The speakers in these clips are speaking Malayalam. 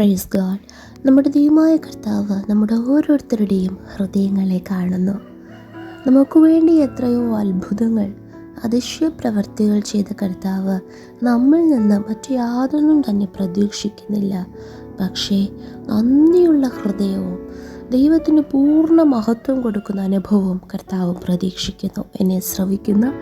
പ്രൈസ് ഗാഡ് നമ്മുടെ ദൈവമായ കർത്താവ് നമ്മുടെ ഓരോരുത്തരുടെയും ഹൃദയങ്ങളെ കാണുന്നു. നമുക്ക് വേണ്ടി എത്രയോ അത്ഭുതങ്ങൾ അതിശയപ്രവർത്തികൾ ചെയ്ത കർത്താവ് നമ്മിൽ നിന്ന് മറ്റു യാതൊന്നും തന്നെ പ്രതീക്ഷിക്കുന്നില്ല. പക്ഷേ നന്ദിയുള്ള ഹൃദയവും ദൈവത്തിന് പൂർണ മഹത്വം കൊടുക്കുന്ന അനുഭവവും കർത്താവ് പ്രതീക്ഷിക്കുന്നു. എന്നെ ശ്രവിക്കുന്ന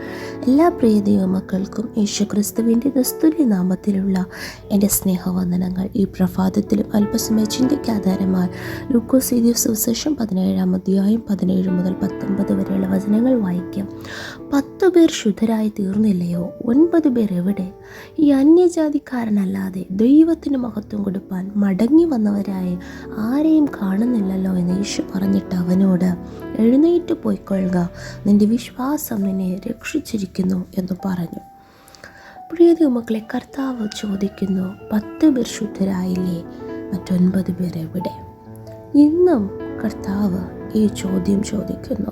എല്ലാ പ്രിയ ദൈവമക്കൾക്കും യേശു ക്രിസ്തുവിന്റെ ദസ്തുല്യ നാമത്തിലുള്ള എന്റെ സ്നേഹവന്ദനങ്ങൾ. ഈ പ്രഭാതത്തിലും അല്പസമയ ചിന്തയ്ക്കാധാരമായി ലൂക്കോസ് എഴുതിയ സുവിശേഷം പതിനേഴാം അധ്യായം പതിനേഴ് മുതൽ പത്തൊൻപത് വരെയുള്ള വചനങ്ങൾ വായിക്കാം. പത്തു പേർ ശുദ്ധരായി തീർന്നില്ലയോ? ഒൻപത് പേർ എവിടെ? ഈ അന്യജാതിക്കാരനല്ലാതെ ദൈവത്തിന് മഹത്വം കൊടുപ്പാൻ മടങ്ങി വന്നവരായി ആരെയും കാണുന്നില്ലല്ലോ എന്ന് യേശു പറഞ്ഞിട്ട് അവനോട് എഴുന്നേറ്റ് പോയിക്കൊള്ളുക. നിന്റെ വിശ്വാസം നിന്നെ രക്ഷിച്ചിരിക്കുന്നു എന്ന് പറഞ്ഞു. പ്രിയതി മക്കളെ കർത്താവ് ചോദിക്കുന്നു പത്ത് പേർ ശുദ്ധരായില്ലേ മറ്റൊൻപത് പേർ എവിടെ? ഇന്നും കർത്താവ് ഈ ചോദ്യം ചോദിക്കുന്നു.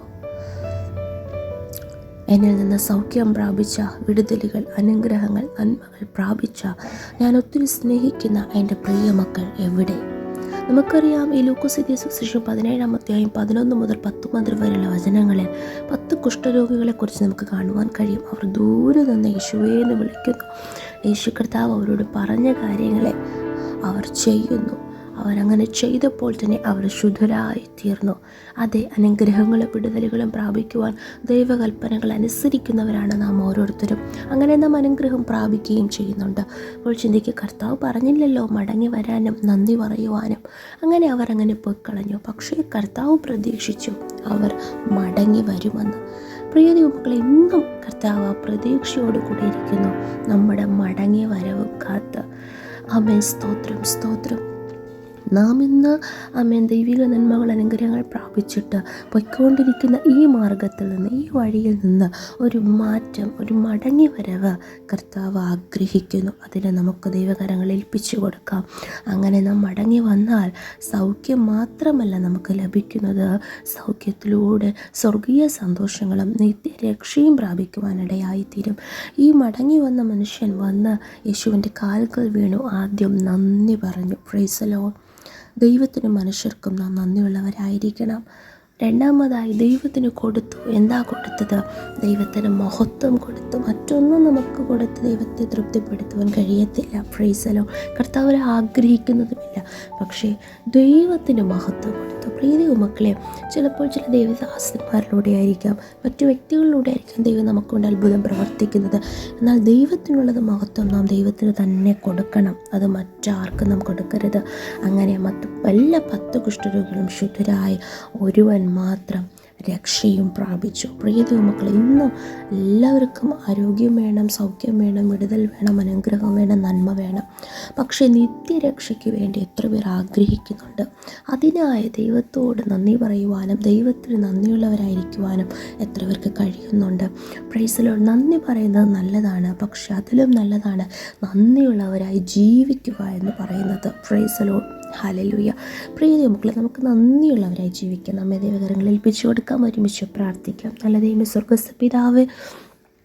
എന്നിൽ നിന്ന് സൗഖ്യം പ്രാപിച്ച വിടുതലുകൾ അനുഗ്രഹങ്ങൾ നന്മകൾ പ്രാപിച്ച ഞാൻ ഒത്തിരി സ്നേഹിക്കുന്ന എന്റെ പ്രിയ മക്കൾ എവിടെ? നമുക്കറിയാം ഈ ലൂക്കോസിദ്യ സുശേഷം പതിനേഴാം അധ്യായം പതിനൊന്ന് മുതൽ പത്തൊമ്പത് വരെയുള്ള വചനങ്ങളിൽ പത്ത് കുഷ്ഠരോഗികളെക്കുറിച്ച് നമുക്ക് കാണുവാൻ കഴിയും. അവർ ദൂരെ നിന്ന് യേശുവേ എന്ന് വിളിക്കുന്നു. യേശു കർത്താവ് അവരോട് പറഞ്ഞ കാര്യങ്ങളെ അവർ ചെയ്യുന്നു. അവരങ്ങനെ ചെയ്തപ്പോൾ തന്നെ അവർ ശുദ്ധരായി തീർന്നു. അതേ അനുഗ്രഹങ്ങളും വിടുതലുകളും പ്രാപിക്കുവാൻ ദൈവകൽപ്പനകൾ അനുസരിക്കുന്നവരാണ് നാം ഓരോരുത്തരും. അങ്ങനെ നാം അനുഗ്രഹം പ്രാപിക്കുകയും ചെയ്യുന്നുണ്ട്. അപ്പോൾ ചിന്തിക്ക് കർത്താവ് പറഞ്ഞില്ലല്ലോ മടങ്ങി വരാനും നന്ദി പറയുവാനും. അങ്ങനെ അവർ അങ്ങനെ പോയി കളഞ്ഞു. പക്ഷേ കർത്താവ് പ്രതീക്ഷിച്ചു അവർ മടങ്ങി വരുമെന്ന്. പ്രിയ ദൈവമക്കളെ ഇന്നും കർത്താവ് പ്രതീക്ഷയോട് കൂടി ഇരിക്കുന്നു. നമ്മുടെ മടങ്ങിയ വരവ് കാത്ത്. അമേ സ്തോത്രം സ്തോത്രം. നാം ഇന്ന് അമ്മേൻ ദൈവിക നന്മകൾ അനുഗ്രഹങ്ങൾ പ്രാപിച്ചിട്ട് പൊയ്ക്കൊണ്ടിരിക്കുന്ന ഈ മാർഗത്തിൽ നിന്ന് ഈ വഴിയിൽ നിന്ന് ഒരു മാറ്റം ഒരു മടങ്ങി വരവ് കർത്താവ് ആഗ്രഹിക്കുന്നു. അതിനെ നമുക്ക് ദൈവകരങ്ങൾ ഏൽപ്പിച്ചു കൊടുക്കാം. അങ്ങനെ നാം മടങ്ങി വന്നാൽ സൗഖ്യം മാത്രമല്ല നമുക്ക് ലഭിക്കുന്നത്. സൗഖ്യത്തിലൂടെ സ്വർഗീയ സന്തോഷങ്ങളും നിത്യരക്ഷയും പ്രാപിക്കുവാനിടയായിത്തീരും. ഈ മടങ്ങി വന്ന മനുഷ്യൻ വന്ന് യേശുവിന്റെ കാലുകൾ വീണു. ആദ്യം നന്ദി പറഞ്ഞു. ഫ്രൈസലോ ദൈവത്തിനും മനുഷ്യർക്കും നാം നന്ദിയുള്ളവരായിരിക്കണം. രണ്ടാമതായി ദൈവത്തിന് കൊടുത്തു. എന്താ കൊടുത്തത്? ദൈവത്തിന് മഹത്വം കൊടുത്തു. മറ്റൊന്നും നമുക്ക് കൊടുത്ത് ദൈവത്തെ തൃപ്തിപ്പെടുത്തുവാൻ കഴിയത്തില്ല. ഫ്രൈസലോ കർത്താവരെ ആഗ്രഹിക്കുന്നതുമില്ല. പക്ഷേ ദൈവത്തിന് മഹത്വം കൊടുത്തു. പ്രീതി മക്കളെ ചിലപ്പോൾ ചില ദൈവദാസന്മാരിലൂടെ ആയിരിക്കാം മറ്റു വ്യക്തികളിലൂടെ ആയിരിക്കാം ദൈവം നമുക്കൊണ്ട് അത്ഭുതം പ്രവർത്തിക്കുന്നത്. എന്നാൽ ദൈവത്തിനുള്ളത് മഹത്വം നാം ദൈവത്തിന് തന്നെ കൊടുക്കണം. അത് മറ്റാർക്കും നാം കൊടുക്കരുത്. അങ്ങനെ മറ്റു എല്ലാ പത്ത് കുഷ്ഠരോഗികളും ശുദ്ധരായി ഒരുവൻ മാത്രം രക്ഷയും പ്രാപിച്ചു. പ്രിയ മക്കൾ ഇന്നും എല്ലാവർക്കും ആരോഗ്യം വേണം സൗഖ്യം വേണം വിടുതൽ വേണം അനുഗ്രഹം വേണം നന്മ വേണം. പക്ഷേ നിത്യരക്ഷയ്ക്ക് വേണ്ടി എത്ര പേർ ആഗ്രഹിക്കുന്നുണ്ട്? അതിനായ ദൈവത്തോട് നന്ദി പറയുവാനും ദൈവത്തിന് നന്ദിയുള്ളവരായിരിക്കുവാനും എത്ര പേർക്ക് കഴിയുന്നുണ്ട്? പ്രൈസിലോട് നന്ദി പറയുന്നത് നല്ലതാണ്. പക്ഷെ അതിലും നല്ലതാണ് നന്ദിയുള്ളവരായി ജീവിക്കുക എന്ന് പറയുന്നത്. പ്രൈസലോ ഹാലലൂയ പ്രിയ മക്കളെ നമുക്ക് നന്ദിയുള്ളവരായി ജീവിക്കാം. നമ്മെ ദൈവകരങ്ങളിൽ ഏൽപ്പിച്ചു കൊടുക്കാം ഒരുമിച്ച് പ്രാർത്ഥിക്കാം. നല്ല ദൈവം സ്വർഗസ്ഥ പിതാവ്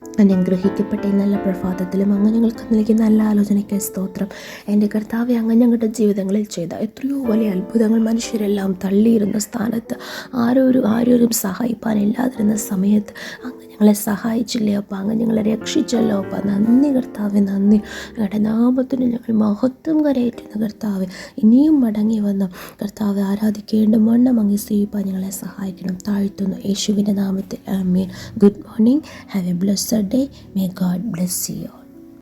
അനുഗ്രഹിക്കപ്പെട്ട ഈ നല്ല പ്രഭാതത്തിലും അങ്ങ് ഞങ്ങൾക്ക് നൽകിയ നല്ല ആലോചനയ്ക്ക് സ്തോത്രം. എന്റെ കർത്താവെ അങ്ങ് ഞങ്ങളുടെ ജീവിതങ്ങളിൽ ചെയ്ത എത്രയോ വലിയ അത്ഭുതങ്ങൾ മനുഷ്യരെല്ലാം തള്ളിയിരുന്ന സ്ഥാനത്ത് ആരോരും ആരോരും സഹായിപ്പാനില്ലാതിരുന്ന സമയത്ത് അങ്ങ് ഞങ്ങളെ സഹായിച്ചില്ലേ അപ്പം അങ്ങ് ഞങ്ങളെ രക്ഷിച്ചല്ലോ അപ്പം. നന്ദി കർത്താവെ നന്ദി. ഞങ്ങളുടെ നാമത്തിന് ഞങ്ങൾ മഹത്വം കരയേറ്റുന്ന കർത്താവ് ഇനിയും മടങ്ങി വന്ന കർത്താവ് ആരാധിക്കേണ്ട മണ്ണം അങ്ങ് സ്വീപ്പാൻ ഞങ്ങളെ സഹായിക്കണം താഴ്ത്തുന്നു. യേശുവിന്റെ നാമത്തിൽ മീൻ good morning. Have a blessed day. May God bless you.